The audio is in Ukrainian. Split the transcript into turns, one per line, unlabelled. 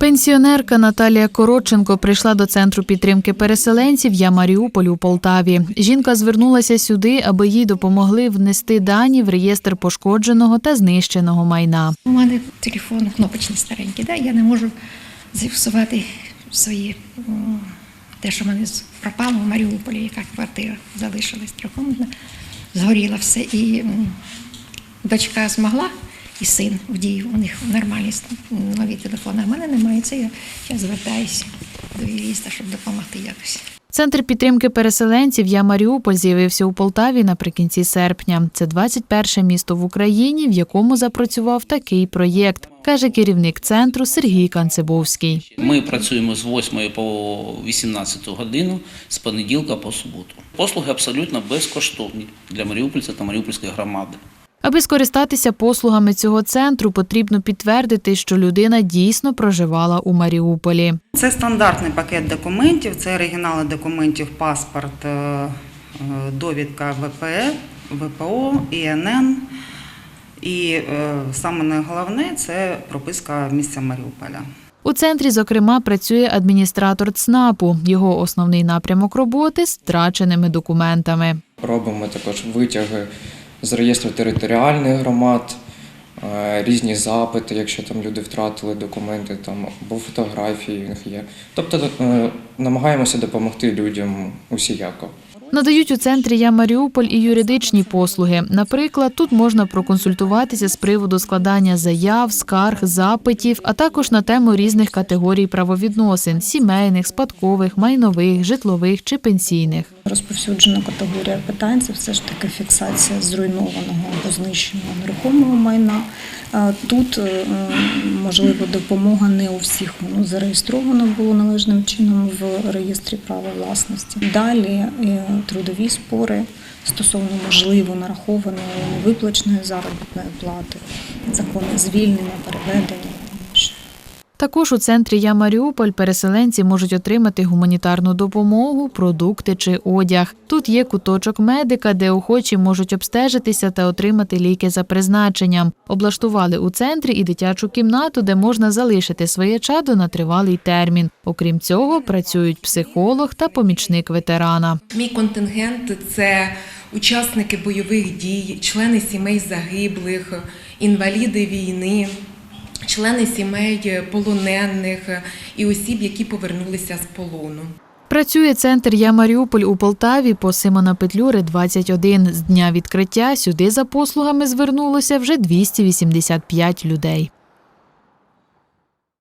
Пенсіонерка Наталія Коротченко прийшла до центру підтримки переселенців Я Маріуполь у Полтаві. Жінка звернулася сюди, аби їй допомогли внести дані в реєстр пошкодженого та знищеного майна.
У мене телефон кнопочний старенький, да? я не можу зафіксувати свої те, що в мене пропало в Маріуполі, яка квартира залишилась трьохкомнатна, згоріло все. І дочка змогла, і син в дії, у них нормальні нові телефони. А в мене немає. Це я зараз звертаюся до юриста, щоб допомогти якось.
Центр підтримки переселенців Я Маріуполь з'явився у Полтаві наприкінці серпня. Це 21 місто в Україні, в якому запрацював такий проєкт, каже керівник центру Сергій Канцебовський.
Ми працюємо з 8 по 18 годину з понеділка по суботу. Послуги абсолютно безкоштовні для Маріупольця та Маріупольської громади.
Аби скористатися послугами цього центру, потрібно підтвердити, що людина дійсно проживала у Маріуполі.
Це стандартний пакет документів, це оригінали документів, паспорт, е, е, довідка ВПЕ, ВПО, ІНН. І е, саме найголовне це прописка місця Маріуполя.
У центрі, зокрема, працює адміністратор ЦНАПу. Його основний напрямок роботи з втраченими документами.
Робимо також витяги з реєстру територіальних громад, е, різні запити, якщо там люди втратили документи, там або фотографії них є. Тобто е, намагаємося допомогти людям усіяко.
Надають у центрі Я Маріуполь і юридичні послуги. Наприклад, тут можна проконсультуватися з приводу складання заяв, скарг, запитів, а також на тему різних категорій правовідносин сімейних, спадкових, майнових, житлових чи пенсійних.
Розповсюджена категорія питань це все ж таки фіксація зруйнованого або знищеного нерухомого майна. Тут е, можливо допомога не у всіх воно зареєстровано було належним чином в реєстрі права власності. Далі е, трудові спори стосовно можливо нарахованої невиплаченої заробітної плати, законне звільнення, переведення.
Також у центрі Я Маріуполь переселенці можуть отримати гуманітарну допомогу, продукти чи одяг. Тут є куточок медика, де охочі можуть обстежитися та отримати ліки за призначенням. Облаштували у центрі і дитячу кімнату, де можна залишити своє чадо на тривалий термін. Окрім цього, працюють психолог та помічник ветерана.
Мій контингент це учасники бойових дій, члени сімей загиблих, інваліди війни, члени сімей полонених і осіб, які повернулися з полону.
Працює центр Я Маріуполь у Полтаві по Симона Петлюри 21. З дня відкриття сюди за послугами звернулося вже 285 людей.